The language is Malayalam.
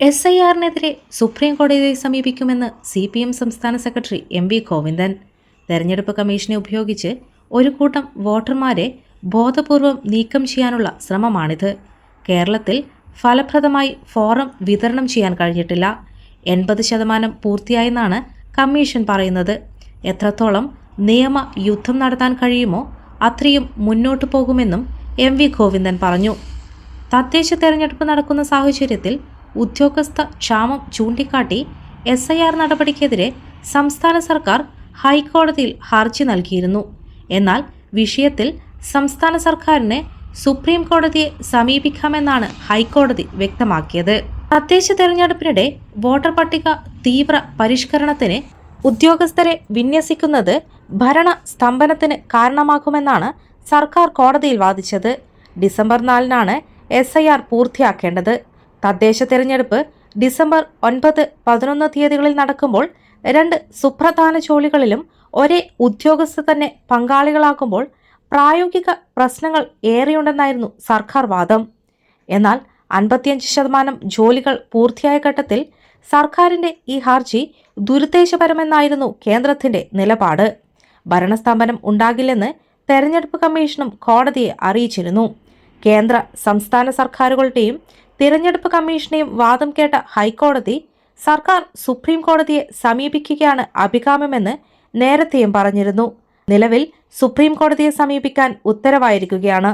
എസ് ഐ ആറിനെതിരെ സുപ്രീം കോടതിയെ സമീപിക്കുമെന്ന് സി പി എം സംസ്ഥാന സെക്രട്ടറി എം വി ഗോവിന്ദൻ. തെരഞ്ഞെടുപ്പ് കമ്മീഷനെ ഉപയോഗിച്ച് ഒരു കൂട്ടം വോട്ടർമാരെ ബോധപൂർവം നീക്കം ചെയ്യാനുള്ള ശ്രമമാണിത്. കേരളത്തിൽ ഫലപ്രദമായി ഫോറം വിതരണം ചെയ്യാൻ കഴിഞ്ഞിട്ടില്ല. എൺപത് ശതമാനം പൂർത്തിയായെന്നാണ് കമ്മീഷൻ പറയുന്നത്. എത്രത്തോളം നിയമ യുദ്ധം നടത്താൻ കഴിയുമോ അത്രയും മുന്നോട്ടു പോകുമെന്നും എം വി ഗോവിന്ദൻ പറഞ്ഞു. തദ്ദേശ തെരഞ്ഞെടുപ്പ് നടക്കുന്ന സാഹചര്യത്തിൽ ഉദ്യോഗസ്ഥ ക്ഷാമം ചൂണ്ടിക്കാട്ടി എസ് ഐ ആർ നടപടിക്കെതിരെ സംസ്ഥാന സർക്കാർ ഹൈക്കോടതിയിൽ ഹർജി നൽകിയിരുന്നു. എന്നാൽ വിഷയത്തിൽ സംസ്ഥാന സർക്കാരിനെ സുപ്രീം കോടതിയെ സമീപിക്കാമെന്നാണ് ഹൈക്കോടതി വ്യക്തമാക്കിയത്. തദ്ദേശ തെരഞ്ഞെടുപ്പിനിടെ വോട്ടർ പട്ടിക തീവ്ര പരിഷ്കരണത്തിന് ഉദ്യോഗസ്ഥരെ വിന്യസിക്കുന്നത് ഭരണ സ്തംഭനത്തിന് കാരണമാകുമെന്നാണ് സർക്കാർ കോടതിയിൽ വാദിച്ചത്. ഡിസംബർ നാലിനാണ് എസ് ഐ ആർ പൂർത്തിയാക്കേണ്ടത്. തദ്ദേശ തെരഞ്ഞെടുപ്പ് ഡിസംബർ ഒൻപത് പതിനൊന്ന് തീയതികളിൽ നടക്കുമ്പോൾ രണ്ട് സുപ്രധാന ജോലികളിലും ഒരേ ഉദ്യോഗസ്ഥ തന്നെ പങ്കാളികളാകുമ്പോൾ പ്രായോഗിക പ്രശ്നങ്ങൾ ഏറെയുണ്ടെന്നായിരുന്നു സർക്കാർ വാദം. എന്നാൽ അൻപത്തിയഞ്ച് ശതമാനം ജോലികൾ പൂർത്തിയായ ഘട്ടത്തിൽ സർക്കാരിന്റെ ഈ ഹർജി ദുരുദ്ദേശപരമെന്നായിരുന്നു കേന്ദ്രത്തിന്റെ നിലപാട്. ഭരണസ്തംഭനം ഉണ്ടാകില്ലെന്ന് തെരഞ്ഞെടുപ്പ് കമ്മീഷനും കോടതിയെ അറിയിച്ചിരുന്നു. കേന്ദ്ര സംസ്ഥാന സർക്കാരുകളുടെയും തിരഞ്ഞെടുപ്പ് കമ്മീഷനെയും വാദം കേട്ട ഹൈക്കോടതി സർക്കാർ സുപ്രീം കോടതിയെ സമീപിക്കുകയാണ് അഭികാമ്യമെന്ന് നേരത്തെയും പറഞ്ഞിരുന്നു. നിലവിൽ സുപ്രീം കോടതിയെ സമീപിക്കാൻ ഉത്തരവായിരിക്കുകയാണ്.